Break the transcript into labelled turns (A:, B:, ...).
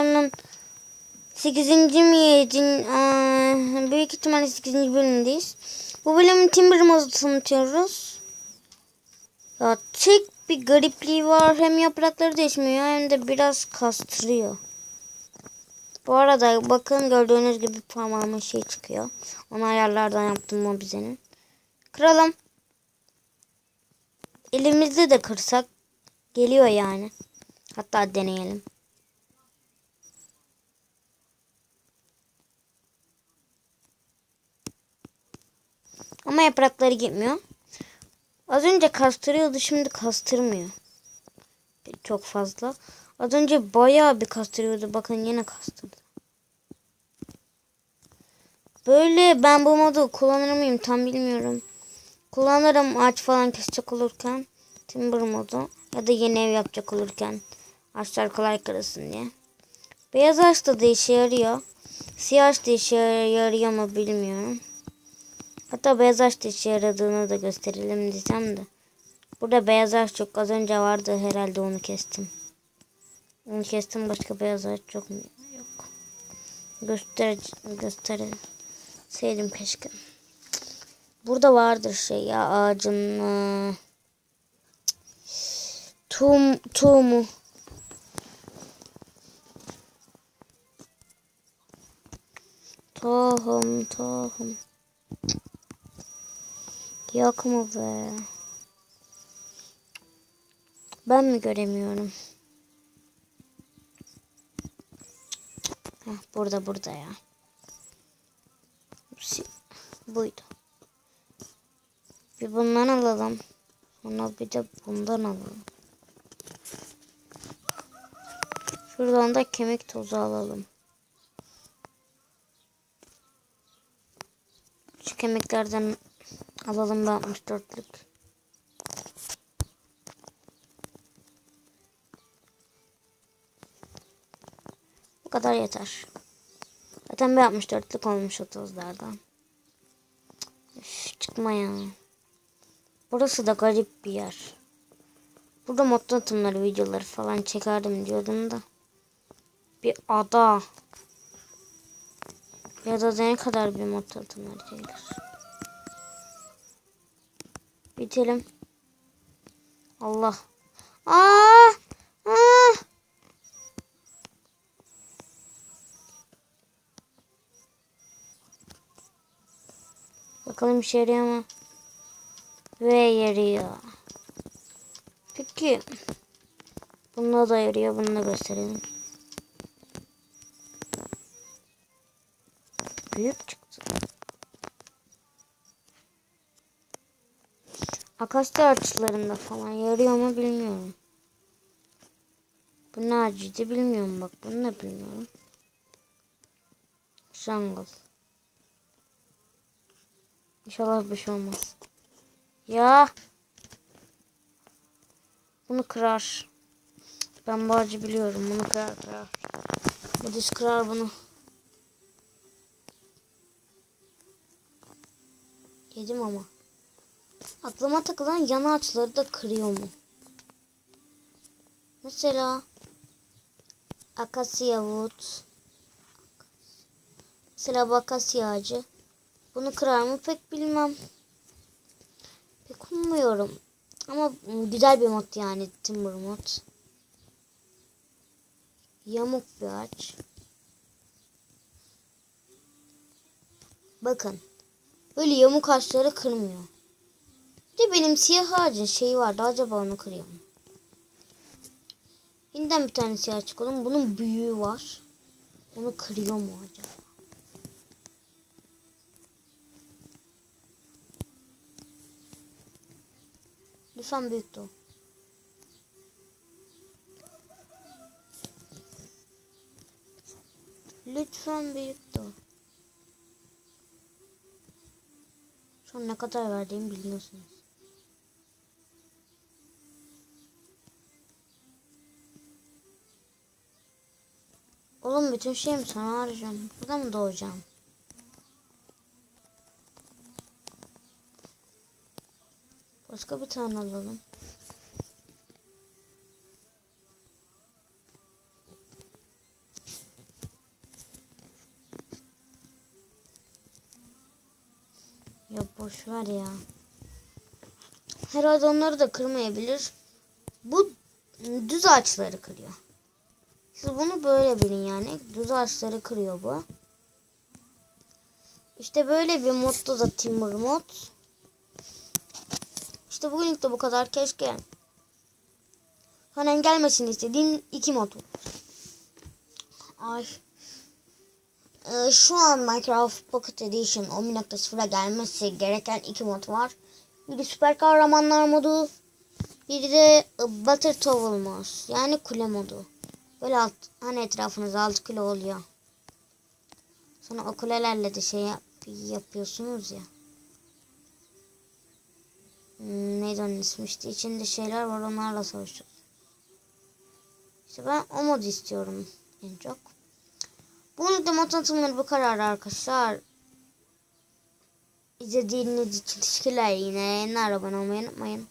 A: Onun 8. mi 7. büyük ihtimalle 8. bölümdeyiz. Bu bölümün Timber Moz'u tanıtıyoruz. Ya tek bir garipliği var. Hem yaprakları değişmiyor hem de biraz kastırıyor. Bu arada bakın gördüğünüz gibi parmağımın şey çıkıyor. Onu ayarlardan yaptım mobizenin. Kıralım. Elimizde de kırsak geliyor yani. Hatta deneyelim. Ama yaprakları gitmiyor. Az önce kastırıyordu şimdi kastırmıyor. Çok fazla. Az önce bayağı bir kastırıyordu. Bakın yine kastırdı. Böyle ben bu modu kullanır mıyım tam bilmiyorum. Kullanırım ağaç falan kesecek olurken. Timber modu. Ya da yeni ev yapacak olurken. Ağaçlar kolay kırılsın diye. Beyaz ağaç da, işe yarıyor. Siyah ağaç da işe yarıyor mu bilmiyorum. Hatta beyaz ağaç da işe yaradığını da gösterelim diyeceğim de. Burada beyaz ağaç çok az önce vardı herhalde onu kestim. Onu kestim başka beyaz ağaç çok mu? Yok. Göster gösterseydim keşke. Burada vardır şey ya ağacın ıı, tuğum, tuğumu. Tohum tohum. Yok mu be? Ben mi göremiyorum? Heh, burada burada ya. Buydu. Bir bundan alalım. Sonra bir de bundan alalım. Şuradan da kemik tozu alalım. Şu kemiklerden alalım da 64'lük. Bu kadar yeter. Zaten bir 64'lük olmuş o tozlardan. Üf, çıkma ya. Burası da garip bir yer. Burada mod tanıtımları videoları falan çekerdim diyordum da. Bir ada. Ya da ne kadar bir mod tanıtımları gelir. Bitelim. Allah. Aa! Aa! Bakalım işe yarıyor mu? Ve yarıyor. Peki. Bununla da yarıyor. Bunu da gösterelim. Büyük çıktı. Akasya ağaçlarında falan yarıyor mu bilmiyorum. Bu ne ağacıydı bilmiyorum bak. Bunu da bilmiyorum. Jungle. İnşallah bir şey olmaz. Ya. Bunu kırar. Ben bu ağacı biliyorum. Bunu kırar kırar. Bu düz kırar bunu. Yedim ama. Aklıma takılan yan ağaçları da kırıyor mu? Mesela akasya wood. Mesela bu akasya ağacı. Bunu kırar mı pek bilmem. Pek ummuyorum. Ama güzel bir mod yani Timber mod. Yamuk bir ağaç. Bakın. Böyle yamuk ağaçları kırmıyor. De benim siyah ağacın şeyi vardı. Acaba onu kırıyor mu? Yeniden bir tane siyah çıkalım. Bunun büyüğü var. Onu kırıyor mu acaba? Lütfen büyüktü o. Lütfen büyüktü o. Şu an ne kadar verdiğimi biliyorsunuz. Oğlum bütün şeyim sana harcıyorum. Burada mı doğacağım? Başka bir tane alalım. Ya boş ver ya. Herhalde onları da kırmayabilir. Bu düz ağaçları kırıyor. Siz bunu böyle bilin yani. Düz ağaçları kırıyor bu. İşte böyle bir modda da Timber mod. İşte bugünlük de bu kadar. Keşke Hanem gelmesini istediğim iki mod. Ay. Ee, şu an Minecraft Pocket Edition 10.0'a gelmesi gereken iki mod var. Biri süper kahramanlar modu. Biri de Butter Towel mod. Yani kule modu. Böyle alt, hani etrafınız altı kule oluyor. Sonra o kulelerle de şey yap, yapıyorsunuz ya. Hmm, neydi onun ismi işte. İçinde şeyler var onlarla savaşıyoruz. İşte ben o modu istiyorum en çok. Bugünlük de mod tanıtımları bu kadar arkadaşlar. İzlediğiniz için teşekkürler yine. Yayınlar abone olmayı unutmayın.